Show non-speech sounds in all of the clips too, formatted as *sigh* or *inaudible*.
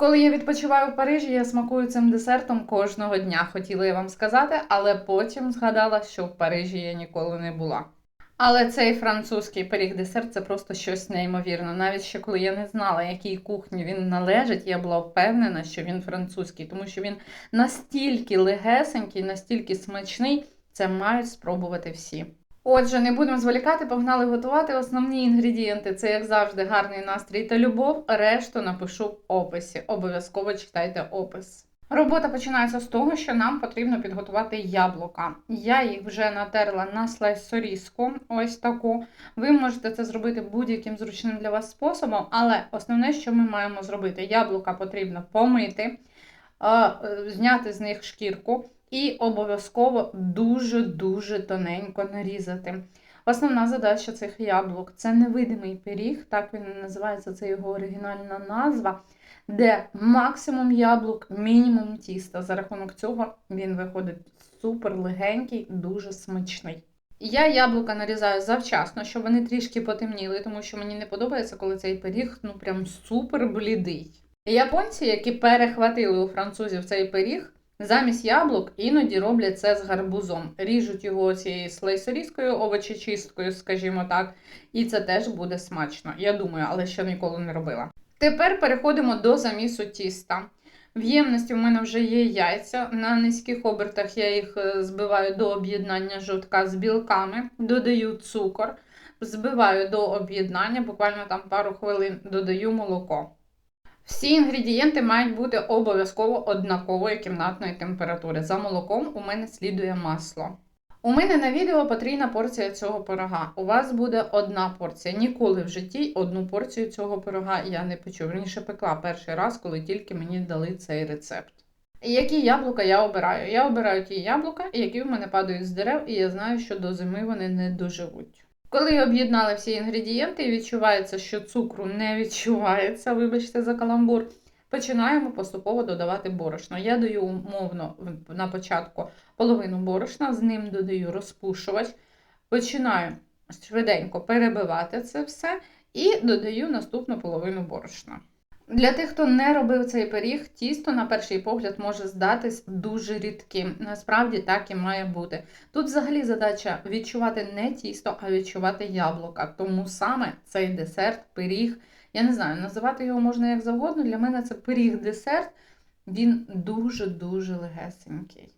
Коли я відпочиваю в Парижі, я смакую цим десертом кожного дня, хотіла я вам сказати, але потім згадала, що в Парижі я ніколи не була. Але цей французький пиріг десерт це просто щось неймовірне. Навіть ще коли я не знала, якій кухні він належить, я була впевнена, що він французький, тому що він настільки легесенький, настільки смачний, це мають спробувати всі. Отже, не будемо зволікати, погнали готувати основні інгредієнти. Це, як завжди, гарний настрій та любов. Решту напишу в описі. Обов'язково читайте опис. Робота починається з того, що нам потрібно підготувати яблука. Я їх вже натерла на слайс-сорізку, ось таку. Ви можете це зробити будь-яким зручним для вас способом, але основне, що ми маємо зробити, яблука потрібно помити, е, зняти з них шкірку і обов'язково дуже-дуже тоненько нарізати. Основна задача цих яблук це невидимий пиріг, так він називається, це його оригінальна назва, де максимум яблук, мінімум тіста. За рахунок цього він виходить супер легенький, дуже смачний. Я яблука нарізаю завчасно, щоб вони трішки потемніли, тому що мені не подобається, коли цей пиріг ну прям супер блідий. Японці, які перехватили у французів цей пиріг, Замість яблук іноді роблять це з гарбузом. Ріжуть його цією слайсорізкою, овочечисткою, скажімо так, і це теж буде смачно. Я думаю, але ще ніколи не робила. Тепер переходимо до замісу тіста. В ємності в мене вже є яйця. На низьких обертах я їх е, збиваю до об'єднання жовтка з білками, додаю цукор, збиваю до об'єднання, буквально там пару хвилин додаю молоко. Всі інгредієнти мають бути обов'язково однакової кімнатної температури. За молоком у мене слідує масло. У мене на відео потрійна порція цього пирога. У вас буде одна порція. Ніколи в житті одну порцію цього пирога я не печу. Верніше пекла перший раз, коли тільки мені дали цей рецепт. Які яблука я обираю? Я обираю ті яблука, які в мене падають з дерев, і я знаю, що до зими вони не доживуть. Коли об'єднали всі інгредієнти і відчувається, що цукру не відчувається, вибачте за каламбур, починаємо поступово додавати борошно. Я даю умовно на початку половину борошна, з ним додаю розпушувач, починаю швиденько перебивати це все і додаю наступну половину борошна. Для тих, хто не робив цей пиріг, тісто, на перший погляд, може здатись дуже рідким. Насправді так і має бути. Тут взагалі задача відчувати не тісто, а відчувати яблука. Тому саме цей десерт, пиріг, я не знаю, називати його можна як завгодно. Для мене це пиріг-десерт, він дуже-дуже легесенький.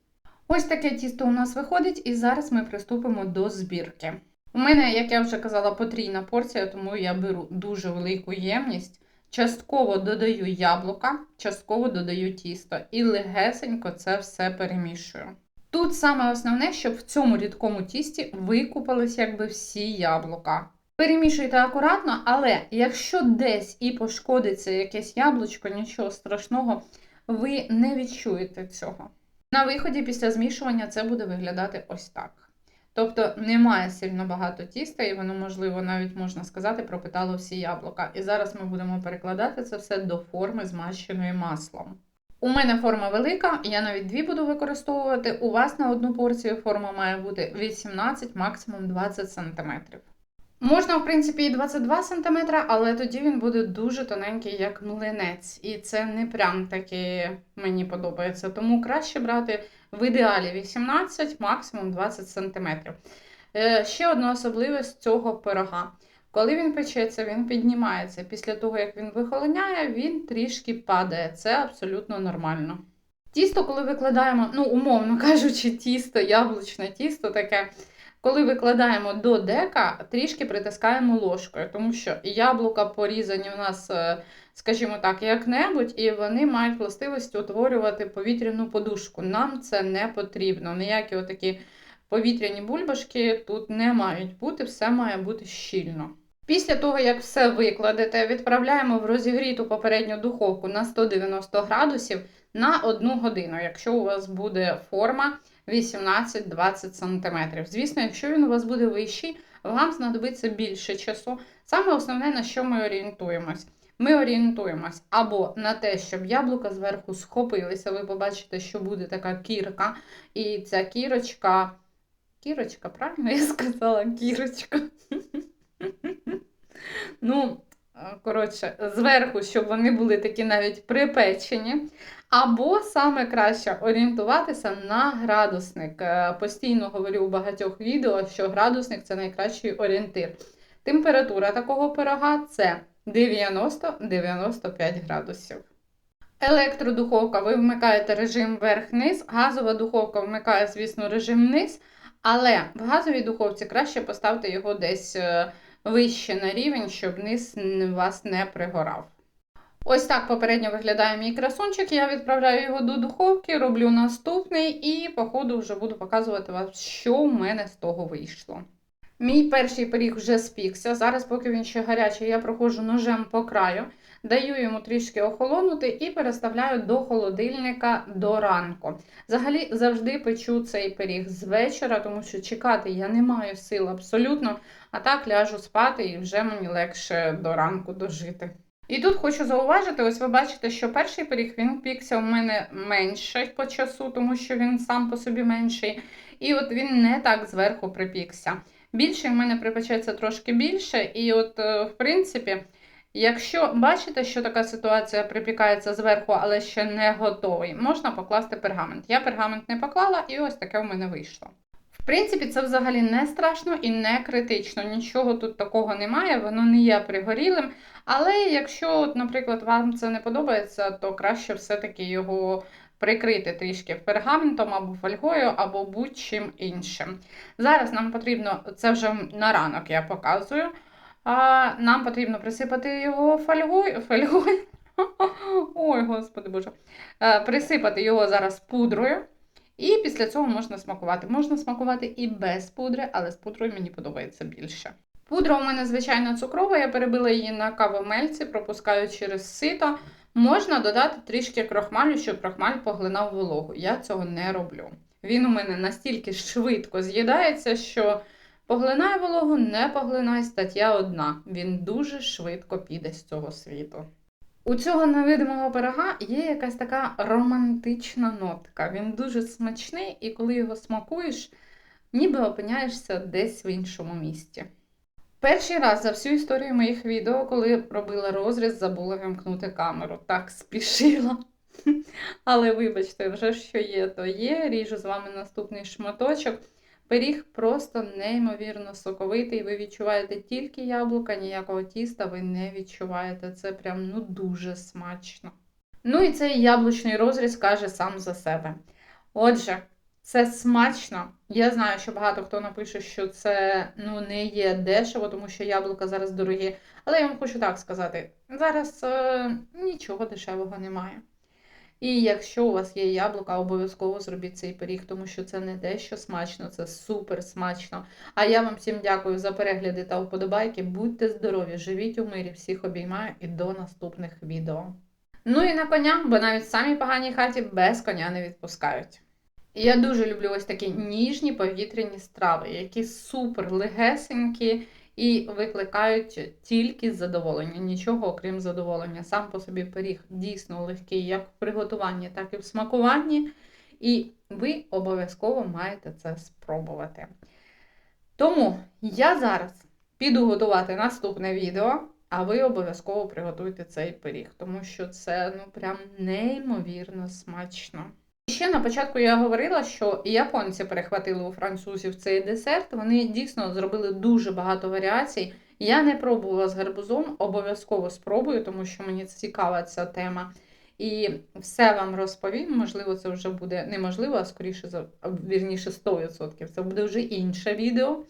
Ось таке тісто у нас виходить, і зараз ми приступимо до збірки. У мене, як я вже казала, потрійна порція, тому я беру дуже велику ємність. Частково додаю яблука, частково додаю тісто і легесенько це все перемішую. Тут саме основне, щоб в цьому рідкому тісті викупились якби всі яблука. Перемішуйте акуратно, але якщо десь і пошкодиться якесь яблучко, нічого страшного, ви не відчуєте цього. На виході після змішування це буде виглядати ось так. Тобто немає сильно багато тіста, і воно, можливо, навіть можна сказати, пропитало всі яблука. І зараз ми будемо перекладати це все до форми, змащеної маслом. У мене форма велика, я навіть дві буду використовувати. У вас на одну порцію форма має бути 18, максимум 20 см. Можна, в принципі, і 22 см, але тоді він буде дуже тоненький, як млинець. І це не прям таки мені подобається. Тому краще брати в ідеалі 18, максимум 20 см. Е, ще одна особливість цього пирога. Коли він печеться, він піднімається. Після того, як він вихолоняє, він трішки падає. Це абсолютно нормально. Тісто, коли викладаємо, ну, умовно кажучи, тісто, яблучне тісто таке. Коли викладаємо до дека, трішки притискаємо ложкою, тому що яблука порізані у нас, е, скажімо так, як-небудь, і вони мають властивість утворювати повітряну подушку. Нам це не потрібно. Ніякі отакі повітряні бульбашки тут не мають бути, все має бути щільно. Після того, як все викладете, відправляємо в розігріту попередню духовку на 190 градусів на 1 годину, якщо у вас буде форма. 18-20 см. Звісно, якщо він у вас буде вищий, вам знадобиться більше часу. Саме основне, на що ми орієнтуємось. Ми орієнтуємось або на те, щоб яблука зверху схопилися. Ви побачите, що буде така кірка. І ця кірочка. Кірочка, правильно я сказала? Кірочка. *laughs* Ну, коротше, зверху, щоб вони були такі навіть припечені. Або саме краще орієнтуватися на градусник. Е, Постійно говорю у багатьох відео, що градусник це найкращий орієнтир. Температура такого пирога це 90-95 градусів. Електродуховка, ви вмикаєте режим верх-низ, газова духовка вмикає, звісно, режим низ, але в газовій духовці краще поставити його десь е, вище на рівень, щоб низ вас не пригорав. Ось так попередньо виглядає мій красунчик. Я відправляю його до духовки, роблю наступний і, по ходу, вже буду показувати вам, що в мене з того вийшло. Мій перший пиріг вже спікся. Зараз, поки він ще гарячий, я проходжу ножем по краю, даю йому трішки охолонути і переставляю до холодильника до ранку. Взагалі завжди печу цей пиріг з вечора, тому що чекати я не маю сил абсолютно, а так ляжу спати і вже мені легше до ранку дожити. І тут хочу зауважити: ось ви бачите, що перший пиріг він пікся у мене менше по часу, тому що він сам по собі менший. І от він не так зверху припікся. Більший в мене припечеться трошки більше, і от, е, в принципі, якщо бачите, що така ситуація припікається зверху, але ще не готовий, можна покласти пергамент. Я пергамент не поклала, і ось таке в мене вийшло. В принципі, це взагалі не страшно і не критично. Нічого тут такого немає, воно не є пригорілим. Але якщо, наприклад, вам це не подобається, то краще все-таки його прикрити трішки пергаментом або фольгою, або будь-чим іншим. Зараз нам потрібно, це вже на ранок я показую. Нам потрібно присипати його фольгою. фольгою. *laughs* Ой, господи боже. Е, Присипати його зараз пудрою. І після цього можна смакувати. Можна смакувати і без пудри, але з пудрою мені подобається більше. Пудра у мене, звичайно, цукрова, я перебила її на кавомельці, пропускаю через сито. Можна додати трішки крохмалю, щоб крохмаль поглинав вологу. Я цього не роблю. Він у мене настільки швидко з'їдається, що поглинає вологу, не поглинай, стаття одна. Він дуже швидко піде з цього світу. У цього невидимого пирога є якась така романтична нотка. Він дуже смачний, і коли його смакуєш, ніби опиняєшся десь в іншому місті. Перший раз за всю історію моїх відео, коли робила розріз, забула вимкнути камеру. Так спішила. *laughs* Але вибачте, вже що є, то є. Ріжу з вами наступний шматочок. Пиріг просто неймовірно соковитий. Ви відчуваєте тільки яблука, ніякого тіста ви не відчуваєте. Це прям ну дуже смачно. Ну і цей яблучний розріз каже сам за себе. Отже, це смачно. Я знаю, що багато хто напише, що це ну, не є дешево, тому що яблука зараз дорогі. Але я вам хочу так сказати: зараз е, нічого дешевого немає. І якщо у вас є яблука, обов'язково зробіть цей пиріг, тому що це не дещо смачно, це супер смачно. А я вам всім дякую за перегляди та вподобайки. Будьте здорові, живіть у мирі, всіх обіймаю і до наступних відео. Ну і на коня, бо навіть в самій поганій хаті без коня не відпускають. Я дуже люблю ось такі ніжні повітряні страви, які супер легесенькі і викликають тільки задоволення, нічого окрім задоволення. Сам по собі пиріг дійсно легкий як в приготуванні, так і в смакуванні. І ви обов'язково маєте це спробувати. Тому я зараз піду готувати наступне відео, а ви обов'язково приготуйте цей пиріг, тому що це ну прям неймовірно смачно. Ще на початку я говорила, що японці перехватили у французів цей десерт. Вони дійсно зробили дуже багато варіацій. Я не пробувала з гарбузом, обов'язково спробую, тому що мені цікава ця тема. І все вам розповім. Можливо, це вже буде неможливо, а скоріше за вірніше 100%. Це буде вже інше відео.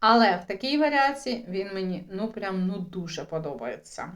Але в такій варіації він мені ну прям ну дуже подобається.